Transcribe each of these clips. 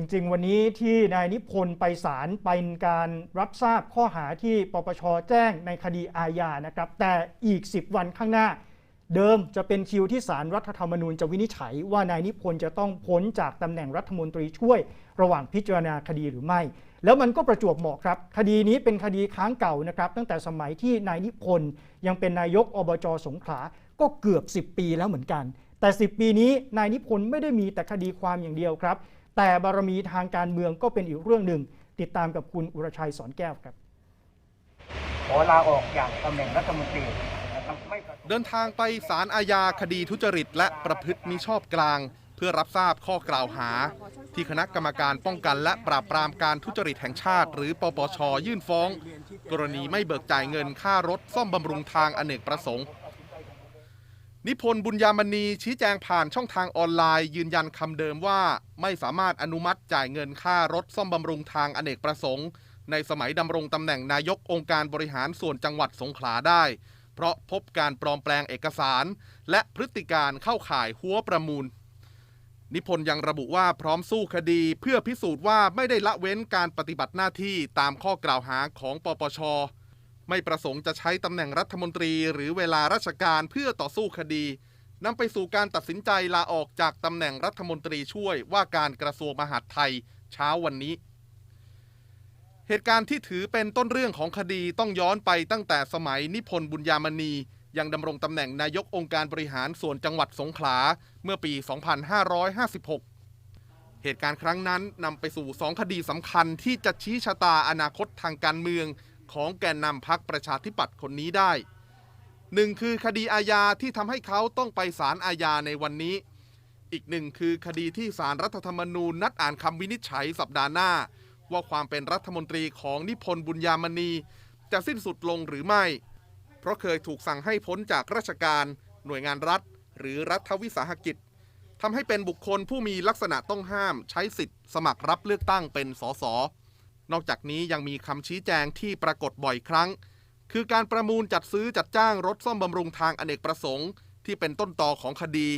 จริงๆ วันนี้ที่นายนิพนธ์ไปศาลเป็นการรับทราบข้อหาที่ปปชแจ้งในคดีอาญานะครับ แต่อีก 10 วันข้างหน้า เดิมจะเป็นคิวที่ศาลรัฐธรรมนูญจะวินิจฉัยว่านายนิพนธ์จะต้องพ้นจากตำแหน่งรัฐมนตรีช่วย ระหว่างพิจารณาคดีหรือไม่ แล้วมันก็ประจวบเหมาะครับ คดีนี้เป็นคดีค้างเก่านะครับตั้งแต่สมัยที่นายนิพนธ์ยังเป็นนายกอบจสงขลาก็เกือบ 10 ปีแล้วเหมือนกัน แต่ 10 ปีนี้นายนิพนธ์ไม่ได้มีแต่คดีความอย่างเดียวครับ แต่บารมีทางการเมืองก็เป็นอีกเรื่องหนึ่ง ติดตามกับคุณอุรชัยสอนแก้วครับ ขอลาออกจากตำแหน่งรัฐมนตรีนะครับไม่ประสงค์เดินทางไปศาลอาญาคดีทุจริต และประพฤติมิชอบกลาง เพื่อรับทราบข้อกล่าวหา ที่คณะกรรมการป้องกันและปราบปรามการทุจริตแห่งชาติ หรือปปชยื่นฟ้อง กรณีไม่เบิกจ่ายเงินค่ารถซ่อมบำรุงทางอเนกประสงค์ นิพนธ์บุญยามณีชี้แจงผ่านช่องทางออนไลน์ ยืนยันคำเดิมว่า ไม่สามารถอนุมัติจ่ายเงินค่ารถซ่อมบำรุงทางอเนกประสงค์ ในสมัยดำรงตำแหน่งนายกองค์การบริหารส่วนจังหวัดสงขลาได้ เพราะพบการปลอมแปลงเอกสาร และพฤติการเข้าข่ายหัวประมูล นิพนธ์ยังระบุว่าพร้อมสู้คดีเพื่อพิสูจน์ว่าไม่ได้ละเว้นการปฏิบัติหน้าที่ตามข้อกล่าวหาของปปช ไม่ประสงค์จะใช้ตำแหน่งรัฐมนตรีหรือเวลาราชการเพื่อต่อสู้คดีนำไปสู่การตัดสินใจลาออกจากตำแหน่งรัฐมนตรีช่วยว่าการกระทรวงมหาดไทยเช้าวันนี้ เหตุการณ์ที่ถือเป็นต้นเรื่องของคดีต้องย้อนไปตั้งแต่สมัยนิพนธ์บุญยามณี ยังดำรงตำแหน่งนายกองค์การบริหารส่วนจังหวัดสงขลาเมื่อปี 2556 เหตุการณ์ครั้งนั้นนำไปสู่สองคดีสำคัญที่จะชี้ชะตาอนาคตทางการเมือง ของแกนนำพักประชาธิปัตย์คนนี้ได้หนึ่งคือคดีอาญาที่ทำให้เขาต้องไปศาลอาญาในวันนี้ อีกหนึ่งคือคดีที่ศาลรัฐธรรมนูญนัดอ่านคำวินิจฉัยสัปดาห์หน้า ว่าความเป็นรัฐมนตรีของนิพนธ์บุญยามณี จะสิ้นสุดลงหรือไม่ เพราะเคยถูกสั่งให้พ้นจากราชการ หน่วยงานรัฐ หรือรัฐวิสาหกิจทำให้เป็นบุคคลผู้มีลักษณะต้องห้ามใช้สิทธิ์สมัครรับเลือกตั้งเป็นสส นอกจากนี้ยังมีคำชี้แจงที่ปรากฏบ่อยครั้ง คือการประมูลจัดซื้อจัดจ้างรถซ่อมบำรุงทางอเนกประสงค์ ที่เป็นต้นตอของคดี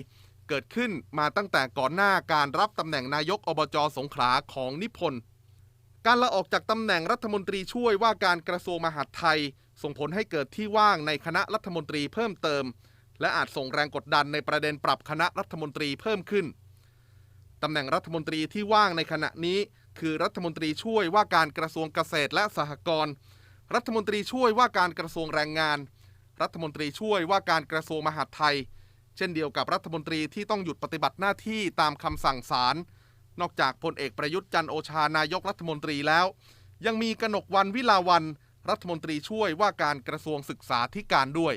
เกิดขึ้นมาตั้งแต่ก่อนหน้าการรับตำแหน่งนายกอบจสงขลาของนิพนธ์การลาออกจากตำแหน่งรัฐมนตรีช่วยว่าการกระทรวงมหาดไทย ส่งผลให้เกิดที่ว่างในคณะรัฐมนตรีเพิ่มเติม และอาจส่งแรงกดดันในประเด็นปรับคณะรัฐมนตรีเพิ่มขึ้นตำแหน่งรัฐมนตรีที่ว่างในขณะนี้ คือรัฐมนตรีช่วยว่าการกระทรวงเกษตรและสหกรณ์รัฐมนตรีช่วยว่าการกระทรวงแรงงาน รัฐมนตรีช่วยว่าการกระทรวงมหาดไทย เช่นเดียวกับรัฐมนตรีที่ต้องหยุดปฏิบัติหน้าที่ตามคำสั่งศาลนอกจากพลเอกประยุทธ์จันโอชานายกรัฐมนตรีแล้ว ยังมีกนกวันวิลาวันรัฐมนตรีช่วยว่าการกระทรวงศึกษาธิการด้วย